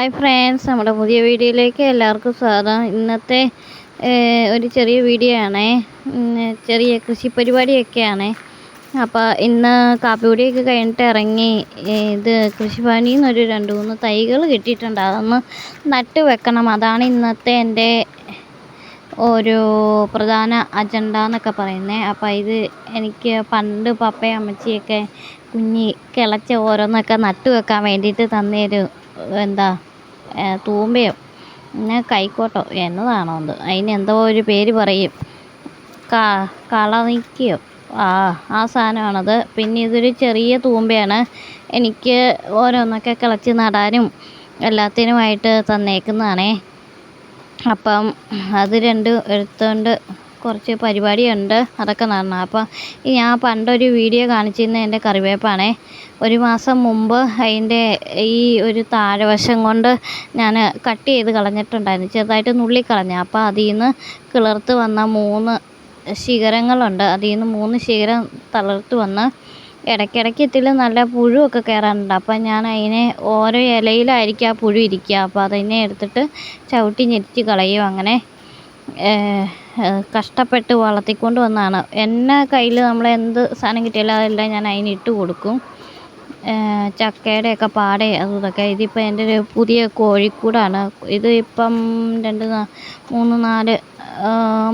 Hi friends നമ്മുടെ പുതിയ വീഡിയോയിലേക്ക് എല്ലാവർക്കും സ്വാഗതം. ഇന്നത്തെ ഒരു ചെറിയ വീഡിയോ ആണേ. ചെറിയ കൃഷി പരിപാടിയൊക്കെയാണ്. അപ്പോൾ ഇന്ന് കാപ്പിപൊടിയൊക്കെ കഴിഞ്ഞിട്ട് ഇറങ്ങി ഇത് കൃഷിഭവനിൽ നിന്ന് ഒരു രണ്ട് മൂന്ന് തൈകൾ കിട്ടിയിട്ടുണ്ട്. അതൊന്ന് നട്ട് വെക്കണം. അതാണ് ഇന്നത്തെ എന്റെ ഒരു പ്രധാന അജണ്ട എന്നൊക്കെ പറയുന്നത് അപ്പോൾ ഇത് എനിക്ക് പണ്ട് പപ്പയും അമ്മച്ചിയൊക്കെ കുഞ്ഞി കിളച്ച ഓരോന്നൊക്കെ നട്ടു വെക്കാൻ വേണ്ടിയിട്ട് തന്നൊരു എന്താ തൂമ്പയോ പിന്നെ കൈക്കോട്ടോ എന്നതാണോ എന്തോ ഒരു പേര് പറയും. കാ കളനിക്കയോ ആ ആ സാധനമാണത്. പിന്നെ ഇതൊരു ചെറിയ തൂമ്പയാണ്. എനിക്ക് ഓരോന്നൊക്കെ കിളച്ച് നടാനും എല്ലാത്തിനുമായിട്ട് തന്നേക്കുന്നതാണേ. അപ്പം അത് രണ്ടും എടുത്തുകൊണ്ട് കുറച്ച് പരിപാടിയുണ്ട് അതൊക്കെ നടണം അപ്പം ഞാൻ പണ്ടൊരു വീഡിയോ കാണിച്ചിരുന്ന എന്റെ കറിവേപ്പാണേ. ഒരു മാസം മുമ്പ് അതിന്റെ ഈ ഒരു താഴെവശം കൊണ്ട് ഞാൻ കട്ട് ചെയ്ത് കളഞ്ഞിട്ടുണ്ടായിരുന്നു. ചെറുതായിട്ട് നുള്ളിക്കളഞ്ഞ അപ്പോൾ അതിൽ നിന്ന് കിളിർത്ത് വന്ന മൂന്ന് ശിഖരങ്ങളുണ്ട്. അതിൽ നിന്ന് മൂന്ന് ശിഖരം തളർത്ത് വന്ന് ഇടയ്ക്കിടയ്ക്ക് ഇതിൽ നല്ല പുഴുവൊക്കെ കയറാറുണ്ട് അപ്പം ഞാൻ അതിനെ ഓരോ ഇലയിലായിരിക്കും ആ പുഴു ഇരിക്കുക. അപ്പോൾ അതിനെ എടുത്തിട്ട് ചവിട്ടി ഞെരിച്ച് കളയും അങ്ങനെ കഷ്ടപ്പെട്ട് വളർത്തിക്കൊണ്ട് വന്നതാണ് എന്നെ കയ്യിൽ നമ്മൾ എന്ത് സാധനം കിട്ടിയാലും അതെല്ലാം ഞാൻ അതിന് ഇട്ട് കൊടുക്കും. ചക്കയുടെയൊക്കെ പാടെ അതും ഇതൊക്കെ. ഇതിപ്പോൾ എന്റെ ഒരു പുതിയ കോഴിക്കൂടാണ്. ഇത് ഇപ്പം രണ്ട് മൂന്ന് നാല്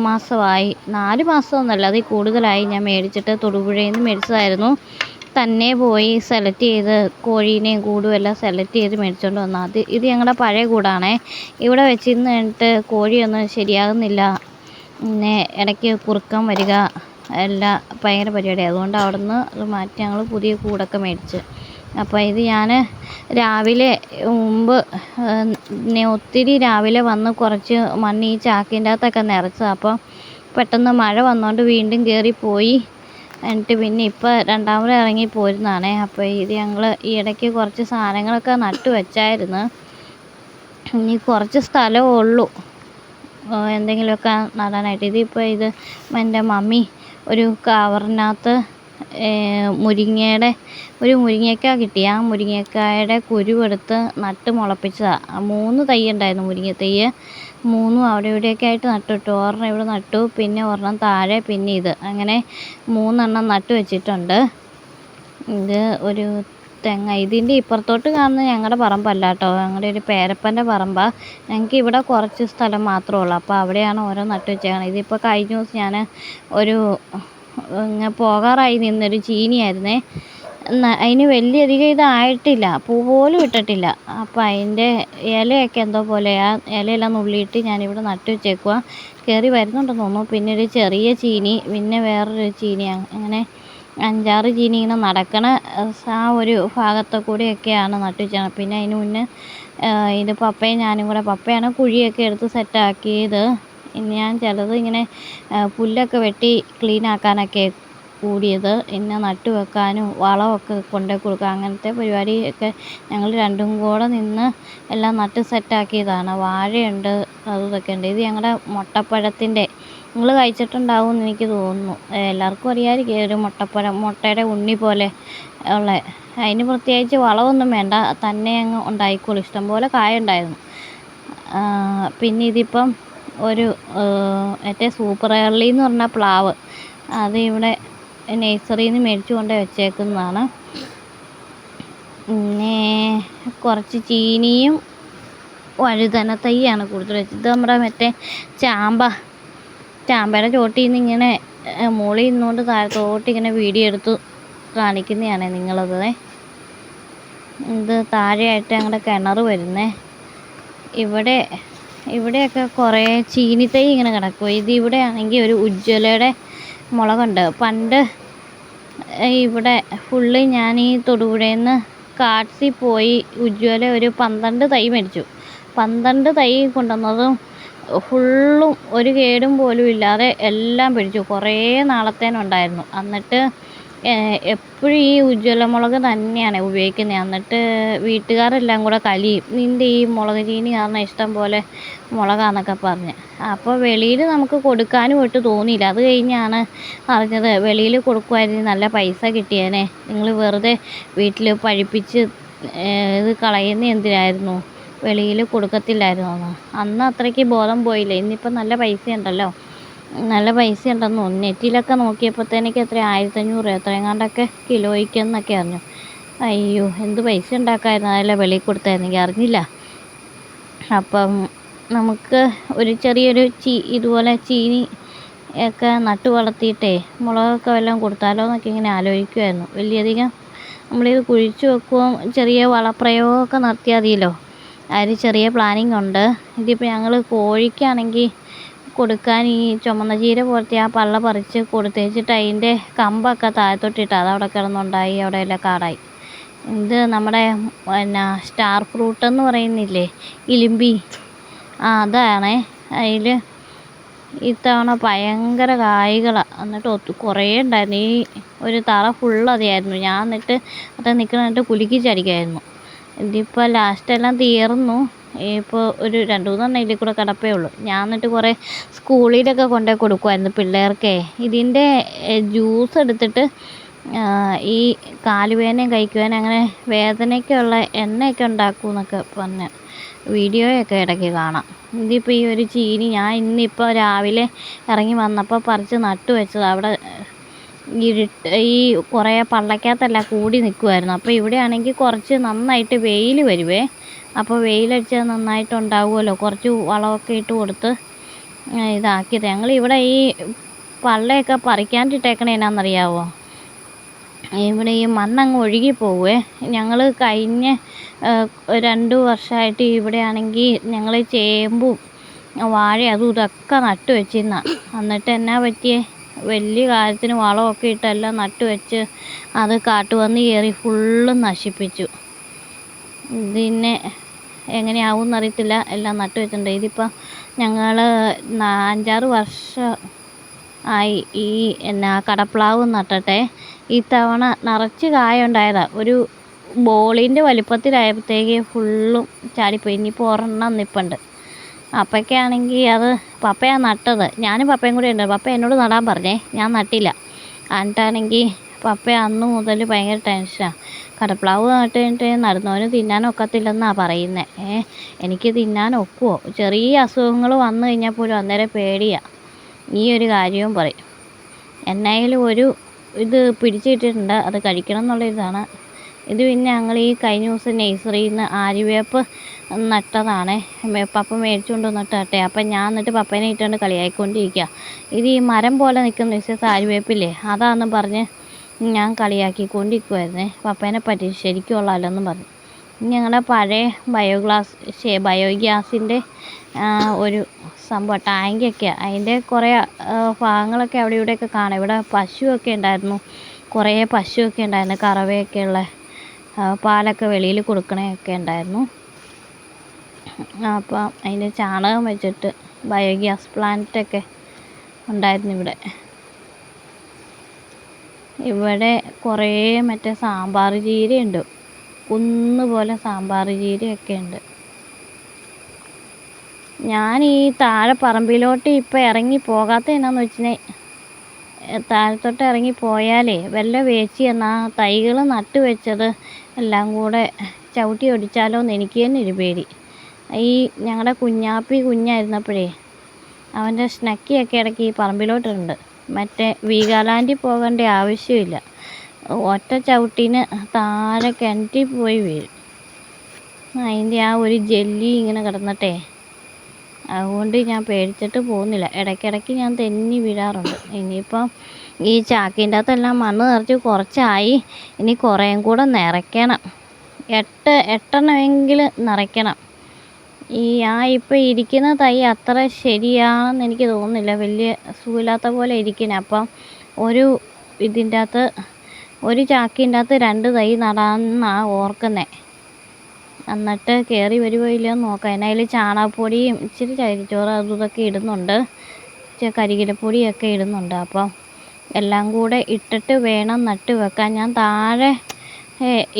മാസമായി. നാല് മാസമൊന്നുമല്ല അതിൽ കൂടുതലായി ഞാൻ മേടിച്ചിട്ട് തൊടുപുഴയിൽ നിന്ന് മേടിച്ചതായിരുന്നു. തന്നെ പോയി സെലക്ട് ചെയ്ത് കോഴീനെയും കൂടും എല്ലാം സെലക്ട് ചെയ്ത് മേടിച്ചുകൊണ്ട് വന്നാൽ ഇത് ഞങ്ങളുടെ പഴയ കൂടാണേ. ഇവിടെ വെച്ചിരുന്ന് കഴിഞ്ഞിട്ട് കോഴിയൊന്നും ശരിയാകുന്നില്ല. പിന്നെ ഇടയ്ക്ക് കുറുക്കം വരിക എല്ലാം ഭയങ്കര പരിപാടിയാണ് അതുകൊണ്ട് അവിടെ നിന്ന് അത് മാറ്റി ഞങ്ങൾ പുതിയ കൂടൊക്കെ മേടിച്ച്. അപ്പോൾ ഇത് ഞാൻ രാവിലെ മുമ്പ് ഒത്തിരി രാവിലെ വന്ന് കുറച്ച് മണ്ണ് ഈ ചാക്കിന്റെ അകത്തൊക്കെ നിറച്ചത് അപ്പോൾ പെട്ടെന്ന് മഴ വന്നുകൊണ്ട് വീണ്ടും കയറിപ്പോയി എന്നിട്ട് പിന്നെ ഇപ്പോൾ രണ്ടാമത് ഇറങ്ങി പോരുന്നതാണേ. അപ്പോൾ ഇത് ഞങ്ങൾ ഈ ഇടയ്ക്ക് കുറച്ച് സാധനങ്ങളൊക്കെ നട്ടു വെച്ചായിരുന്നു. ഇനി കുറച്ച് സ്ഥലമേ ഉള്ളൂ. എന്തെങ്കിലുമൊക്കെ നടാനായിട്ട്. ഇതിപ്പോൾ ഇത് എന്റെ മമ്മി ഒരു കവറിനകത്ത് മുരിങ്ങയുടെ ഒരു മുരിങ്ങയ്ക്ക കിട്ടി ആ മുരിങ്ങക്കായുടെ കുരുവെടുത്ത് നട്ട് മുളപ്പിച്ചതാണ് ആ മൂന്ന് തൈ ഉണ്ടായിരുന്നു മുരിങ്ങ തൈ മൂന്നും അവിടെ ഇവിടെയൊക്കെ ആയിട്ട് നട്ടിട്ടു. ഒരെണ്ണം ഇവിടെ നട്ടു പിന്നെ ഒരെണ്ണം താഴെ പിന്നെ ഇത്. അങ്ങനെ മൂന്നെണ്ണം നട്ടു വെച്ചിട്ടുണ്ട്. ഇത് ഒരു തെങ്ങ. ഇതിന്റെ ഇപ്പുറത്തോട്ട് കാണുന്നത് ഞങ്ങളുടെ പറമ്പല്ല കേട്ടോ ഞങ്ങളുടെ ഒരു പേരപ്പന്റെ പറമ്പാണ് ഞങ്ങൾക്ക് ഇവിടെ കുറച്ച് സ്ഥലം മാത്രമേ ഉള്ളൂ. അപ്പോൾ അവിടെയാണ് ഓരോ നട്ട് വെച്ചേക്കണത്. ഇതിപ്പോൾ കഴിഞ്ഞ ദിവസം ഞാൻ ഒരു ഇങ്ങനെ പോകാറായി നിന്നൊരു ചീനിയായിരുന്നേ. അതിന് വലിയധികം ഇതായിട്ടില്ല. പൂ പോലും ഇട്ടിട്ടില്ല. അപ്പോൾ അതിന്റെ ഇലയൊക്കെ എന്തോ പോലെ ആ ഇലയെല്ലാം നുള്ളിയിട്ട് ഞാനിവിടെ നട്ട് വെച്ചേക്കുക കയറി വരുന്നുണ്ടെന്ന് തോന്നുന്നു. പിന്നെ ഒരു ചെറിയ ചീനി പിന്നെ വേറൊരു ചീനി. അങ്ങനെ അഞ്ചാറ് ചീനി ഇങ്ങനെ നടക്കണ ആ ഒരു ഭാഗത്ത് കൂടെയൊക്കെയാണ് നട്ടു വെച്ചത് പിന്നെ അതിന് മുന്നേ ഇത് പപ്പയും ഞാനും കൂടെ പപ്പയാണ് കുഴിയൊക്കെ എടുത്ത് സെറ്റാക്കിയത്. ഞാൻ ചിലത് ഇങ്ങനെ പുല്ലൊക്കെ വെട്ടി ക്ലീൻ ആക്കാനൊക്കെ കൂടിയത്. പിന്നെ നട്ടു വെക്കാനും വളമൊക്കെ കൊണ്ടുപോയി കൊടുക്കുക അങ്ങനത്തെ പരിപാടിയൊക്കെ ഞങ്ങൾ രണ്ടും കൂടെ നിന്ന് എല്ലാം നട്ട് സെറ്റാക്കിയതാണ്. വാഴയുണ്ട് അതും ഇതൊക്കെ ഉണ്ട്. ഇത് ഞങ്ങളുടെ മുട്ടപ്പഴത്തിന്റെ നിങ്ങൾ കഴിച്ചിട്ടുണ്ടാവും എന്ന് എനിക്ക് തോന്നുന്നു. എല്ലാവർക്കും അറിയാമായിരിക്കും ഒരു മുട്ടപ്പഴം മുട്ടയുടെ ഉണ്ണി പോലെ ഉള്ള അതിന് പ്രത്യേകിച്ച് വളമൊന്നും വേണ്ട. തന്നെ അങ്ങ് ഉണ്ടായിക്കോളും. ഇഷ്ടംപോലെ കായ ഉണ്ടായിരുന്നു പിന്നെ ഇതിപ്പം ഒരു മറ്റേ സൂപ്പർ എയർലി എന്ന് പറഞ്ഞ പ്ലാവ്. അത് ഇവിടെ നേഴ്സറിയിൽ നിന്ന് മേടിച്ചു കൊണ്ട് വെച്ചേക്കുന്നതാണ്. പിന്നെ കുറച്ച് ചീനിയും വഴുതന തൈയാണ് കൂടുതൽ വെച്ചത്. നമ്മുടെ മറ്റേ ചാമ്പ ചാമ്പയുടെ ചോട്ടിൽ നിന്ന് ഇങ്ങനെ മുകളിൽ നിന്നുകൊണ്ട് താഴത്തോട്ട് ഇങ്ങനെ വീഡിയോ എടുത്തു കാണിക്കുന്നതാണ് നിങ്ങളത്. ഇത് താഴെയായിട്ട് ഞങ്ങളുടെ കിണർ വരുന്നേ. ഇവിടെ ഇവിടെയൊക്കെ കുറേ ചീനിത്തൈ ഇങ്ങനെ കിടക്കും. ഇത് ഇവിടെ ആണെങ്കിൽ ഒരു ഉജ്ജ്വലയുടെ മുളകുണ്ട്. പണ്ട് ഇവിടെ ഫുള്ള് ഞാൻ ഈ തൊടുപുഴയിൽ നിന്ന് പോയി ഉജ്ജ്വല ഒരു പന്ത്രണ്ട് തൈ മേടിച്ചു. പന്ത്രണ്ട് തൈ കൊണ്ടുവന്നതും ഫുള്ളും ഒരു കേടും പോലും ഇല്ലാതെ എല്ലാം പിടിച്ചു. കുറേ നാളത്തേനുണ്ടായിരുന്നു. എന്നിട്ട് എപ്പോഴും ഈ ഉജ്ജ്വല മുളക് തന്നെയാണ് ഉപയോഗിക്കുന്നത്. എന്നിട്ട് വീട്ടുകാരെല്ലാം കൂടെ കലിയും. നിന്റെ ഈ മുളക് ചീനി കാരണം ഇഷ്ടം പോലെ മുളകാന്നൊക്കെ പറഞ്ഞ്. അപ്പോൾ വെളിയിൽ നമുക്ക് കൊടുക്കാനും ഒട്ട് തോന്നിയില്ല. അത് കഴിഞ്ഞാണ് അറിഞ്ഞത് വെളിയിൽ കൊടുക്കുമായിരുന്നു നല്ല പൈസ കിട്ടിയേനെ. നിങ്ങൾ വെറുതെ വീട്ടിൽ പഴിപ്പിച്ച് ഇത് കളയുന്ന എന്തിനായിരുന്നു? വെളിയിൽ കൊടുക്കത്തില്ലായിരുന്നു അന്ന്. അത്രയ്ക്ക് ബോധം പോയില്ല. ഇന്നിപ്പം നല്ല പൈസ ഉണ്ടല്ലോ നല്ല പൈസ ഉണ്ടെന്ന് തോന്നുന്നു. നെറ്റിലൊക്കെ നോക്കിയപ്പോഴത്തേനൊക്കെ എത്ര ആയിരത്തഞ്ഞൂറ് എത്രയെങ്ങാണ്ടൊക്കെ കിലോയ്ക്കെന്നൊക്കെ അറിഞ്ഞു. അയ്യോ എന്ത് പൈസ ഉണ്ടാക്കാമായിരുന്നു അതല്ല വെളിയിൽ കൊടുത്തായിരുന്നെങ്കിൽ അറിഞ്ഞില്ല. അപ്പം നമുക്ക് ഒരു ചെറിയൊരു ചീ ഇതുപോലെ ചീനി ഒക്കെ നട്ടു വളർത്തിയിട്ടേ മുളകൊക്കെ വല്ലതും കൊടുത്താലോ എന്നൊക്കെ ഇങ്ങനെ ആലോചിക്കുമായിരുന്നു വലിയധികം നമ്മളിത് കുഴിച്ചു വെക്കുകയും ചെറിയ വളപ്രയോഗമൊക്കെ നടത്തിയാൽ മതിയല്ലോ. ഒരു ചെറിയ പ്ലാനിങ് ഉണ്ട്. ഇതിപ്പോൾ ഞങ്ങൾ കോഴിക്കാണെങ്കിൽ കൊടുക്കാൻ ഈ ചുമന്ന ചീര പോലത്തെ ആ പള്ള പറിച്ച് കൊടുത്തേച്ചിട്ട് അതിന്റെ കമ്പൊക്കെ താഴത്തോട്ടിട്ട് അവിടെ കിടന്നുണ്ടായി അവിടെ എല്ലാം കാടായി. ഇത് നമ്മുടെ പിന്നെ സ്റ്റാർ ഫ്രൂട്ട് എന്ന് പറയുന്നില്ലേ ഇലിമ്പി. ആ അതാണേ. അതിൽ ഇത്തവണ ഭയങ്കര കായ്കളാണ് എന്നിട്ട് ഒത്തു കുറേ ഉണ്ടായിരുന്നു. ഈ ഒരു തറ ഫുള്ള് അതായിരുന്നു ഞാൻ എന്നിട്ട് അത് നിൽക്കണിട്ട് കുലുക്കി ചടിക്കായിരുന്നു. ഇതിപ്പോൾ ലാസ്റ്റെല്ലാം തീർന്നു. ഇപ്പോൾ ഒരു രണ്ട് മൂന്നെണ്ണം ഇതിൽ കൂടെ കിടപ്പേ ഉള്ളൂ. ഞാൻ എന്നിട്ട് കുറേ സ്കൂളിലൊക്കെ കൊണ്ടുപോയി കൊടുക്കുമായിരുന്നു പിള്ളേർക്കേ. ഇതിന്റെ ജ്യൂസ് എടുത്തിട്ട് ഈ കാലുവേദനയും കഴിക്കുവാനും അങ്ങനെ വേദനയ്ക്കുള്ള എണ്ണയൊക്കെ ഉണ്ടാക്കും എന്നൊക്കെ പറഞ്ഞ് വീഡിയോയൊക്കെ ഇടയ്ക്ക് കാണാം. ഇതിപ്പോൾ ഈ ഒരു ചീനി ഞാൻ ഇന്നിപ്പോൾ രാവിലെ ഇറങ്ങി വന്നപ്പോൾ പറിച്ച് നട്ടു വെച്ചത് അവിടെ ഇരുട്ട് ഈ കുറേ പള്ളക്കകത്തല്ല കൂടി നിൽക്കുമായിരുന്നു അപ്പോൾ ഇവിടെ ആണെങ്കിൽ കുറച്ച് നന്നായിട്ട് വെയിൽ വരുവേ. അപ്പോൾ വെയിലടിച്ചാൽ നന്നായിട്ട് ഉണ്ടാവുമല്ലോ കുറച്ച് വളമൊക്കെ ഇട്ട് കൊടുത്ത് ഇതാക്കിയത്. ഞങ്ങൾ ഇവിടെ ഈ പള്ളയൊക്കെ പറിക്കാണ്ടിട്ടേക്കണ എന്നാണെന്നറിയാവോ ഇവിടെ ഈ മണ്ണങ്ങ് ഒഴുകി പോവേ. ഞങ്ങൾ കഴിഞ്ഞ രണ്ട് വർഷമായിട്ട് ഇവിടെയാണെങ്കിൽ ഞങ്ങൾ ചേമ്പും വാഴ അതും ഇതൊക്കെ നട്ടു വെച്ചിരുന്ന എന്നിട്ട് എന്നാ പറ്റിയേ? വലിയ കാര്യത്തിന് വളമൊക്കെ ഇട്ടെല്ലാം നട്ടു വെച്ച് അത് കാട്ടുപന്നി കയറി ഫുള്ളും നശിപ്പിച്ചു. ഇതിനെ എങ്ങനെയാവും എന്നറിയത്തില്ല എല്ലാം നട്ടു വെച്ചിട്ടുണ്ട്. ഇതിപ്പം ഞങ്ങൾ അഞ്ചാറ് വർഷം ആയി ഈ എന്നാ കടപ്ലാവ് നട്ടട്ടെ. ഈ തവണ നിറച്ച് കായ ഉണ്ടായതാണ് ഒരു ബോളിന്റെ വലിപ്പത്തിലായപ്പോഴത്തേക്ക് ഫുള്ളും ചാടിപ്പോയി. ഇനിയിപ്പോൾ ഒരെണ്ണം നിൽപ്പുണ്ട് പപ്പയ്ക്കാണെങ്കിൽ അത് പപ്പയാണ് നട്ടത്. ഞാനും പപ്പയും കൂടെ ഉണ്ട് പപ്പ എന്നോട് നടാൻ പറഞ്ഞേ. ഞാൻ നട്ടില്ല. എന്നിട്ടാണെങ്കിൽ പപ്പ അന്ന് മുതൽ ഭയങ്കര ടെൻഷനാണ് കടപ്ലാവ് നട്ട് കഴിഞ്ഞിട്ട് നടന്നവന് തിന്നാൻ ഒക്കത്തില്ലെന്നാണ് പറയുന്നത് ഏ എനിക്ക് തിന്നാൻ ഒക്കുമോ ചെറിയ അസുഖങ്ങൾ വന്നു കഴിഞ്ഞാൽ പോലും അന്നേരം പേടിയാണ് ഈ ഒരു കാര്യവും പറയും. എന്നായാലും ഒരു ഇത് പിടിച്ചിട്ടിട്ടുണ്ട്. അത് കഴിക്കണം എന്നുള്ള ഇതാണ്. ഇത് പിന്നെ ഞങ്ങൾ ഈ കഴിഞ്ഞ ദിവസം നഴ്സറിയിൽ നിന്ന് ആര്യവേപ്പ് നട്ടതാണേ. പപ്പ മേടിച്ചുകൊണ്ട് വന്നിട്ട് നട്ടെ അപ്പം ഞാൻ എന്നിട്ട് പപ്പേനെ ഇട്ടുകൊണ്ട് കളിയാക്കിക്കൊണ്ടിരിക്കുക ഇത് ഈ മരം പോലെ നിൽക്കുന്ന മിസ്സസ് ആര്യവേപ്പില്ലേ? അതാണെന്ന് പറഞ്ഞ് ഞാൻ കളിയാക്കിക്കൊണ്ടിരിക്കുമായിരുന്നേ പപ്പേനെ പറ്റി ശരിക്കും കൊള്ളാമല്ലോന്നും പറഞ്ഞു. ഞങ്ങളുടെ പഴയ ബയോഗ്ലാസ് ബയോഗ്യാസിന്റെ ഒരു സംഭവം ടാങ്കൊക്കെ അതിന്റെ കുറേ ഭാഗങ്ങളൊക്കെ അവിടെ ഇവിടെയൊക്കെ കാണാം. ഇവിടെ പശുവൊക്കെ ഉണ്ടായിരുന്നു. കുറേ പശുവൊക്കെ ഉണ്ടായിരുന്നു. കറവയൊക്കെ ഉള്ള പാലൊക്കെ വെളിയിൽ കൊടുക്കണയൊക്കെ ഉണ്ടായിരുന്നു. അപ്പം അതിന്റെ ചാണകം വെച്ചിട്ട് ബയോഗ്യാസ് പ്ലാന്റൊക്കെ ഉണ്ടായിരുന്നു ഇവിടെ. ഇവിടെ കുറേ മറ്റേ സാമ്പാർ ചീരയുണ്ട് കുന്ന് പോലെ സാമ്പാർ ചീരയൊക്കെ ഉണ്ട്. ഞാൻ ഈ താഴെ പറമ്പിലോട്ട് ഇപ്പോൾ ഇറങ്ങി പോകാത്ത എന്നാന്ന് വെച്ചിനെ താഴത്തോട്ട് ഇറങ്ങി പോയാലേ വല്ല വേച്ചി എന്നാ തൈകൾ നട്ടു വെച്ചത് എല്ലാം കൂടെ ചവിട്ടി ഒടിച്ചാലോ എന്ന് എനിക്ക് തന്നെ ഒരു പേടി. ഈ ഞങ്ങളുടെ കുഞ്ഞാപ്പി കുഞ്ഞായിരുന്നപ്പോഴേ അവന്റെ സ്നക്കിയൊക്കെ ഇടയ്ക്ക് ഈ പറമ്പിലോട്ടുണ്ട് മറ്റേ വീഗാലാൻഡിൽ പോകേണ്ട ആവശ്യമില്ല. ഒറ്റ ചവിട്ടിന് താഴെ കിണറ്റിൽ പോയി വീഴും. അതിന്റെ ആ ഒരു ജെല്ലി ഇങ്ങനെ കിടന്നിട്ടേ. അതുകൊണ്ട് ഞാൻ പേടിച്ചിട്ട് പോകുന്നില്ല. ഇടയ്ക്കിടയ്ക്ക് ഞാൻ തെന്നി വീഴാറുണ്ട്. ഇനിയിപ്പം ഈ ചാക്കിന്റെ അകത്തെല്ലാം മണ്ണ് നിറച്ച് കുറച്ചായി. ഇനി കുറേയും കൂടെ നിറയ്ക്കണം. എട്ട് എട്ടെണ്ണമെങ്കിൽ നിറയ്ക്കണം. ഈ ആ ഇപ്പം ഇരിക്കുന്ന തൈ അത്ര ശരിയാണെന്ന് എനിക്ക് തോന്നുന്നില്ല. വലിയ സുഖമില്ലാത്ത പോലെ ഇരിക്കുന്നത് അപ്പം ഒരു ഇതിന്റെ അകത്ത് ഒരു ചാക്കിന്റെ അകത്ത് രണ്ട് തൈ നടാമെന്നാണ് ഓർക്കുന്നത് എന്നിട്ട് കയറി വരുമോ ഇല്ലയോ നോക്കാം. അതിനതിൽ ചാണകപ്പൊടിയും ഇച്ചിരി ചകിരിച്ചോറ് അതും ഇടുന്നുണ്ട്. ഇച്ചിരി കരികിലപ്പൊടിയൊക്കെ ഇടുന്നുണ്ട്. അപ്പം എല്ലാം കൂടെ ഇട്ടിട്ട് വേണം നട്ട് വെക്കാൻ. ഞാൻ താഴെ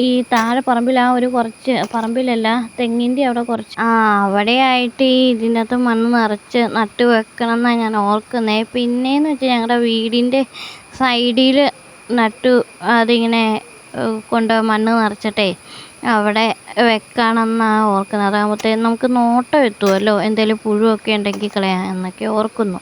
ഈ താഴെ പറമ്പിൽ ആ ഒരു കുറച്ച് പറമ്പിലല്ല തെങ്ങിന്റെ അവിടെ കുറച്ച്. ആ അവിടെയായിട്ട് ഈ ഇതിനകത്ത് മണ്ണ് നിറച്ച് നട്ട് വെക്കണം എന്നാണ് ഞാൻ ഓർക്കുന്നത് പിന്നെയെന്ന് വെച്ചാൽ ഞങ്ങളുടെ വീടിന്റെ സൈഡിൽ നട്ടു അതിങ്ങനെ കൊണ്ട് മണ്ണ് നിറച്ചിട്ടേ അവിടെ വെക്കാണെന്നാണ് ഓർക്കുന്നത് അതാകുമ്പോഴത്തേക്കും നമുക്ക് നോട്ടം എത്തുമല്ലോ എന്തെങ്കിലും പുഴുവൊക്കെ ഉണ്ടെങ്കിൽ കളയാം എന്നൊക്കെ ഓർക്കുന്നു.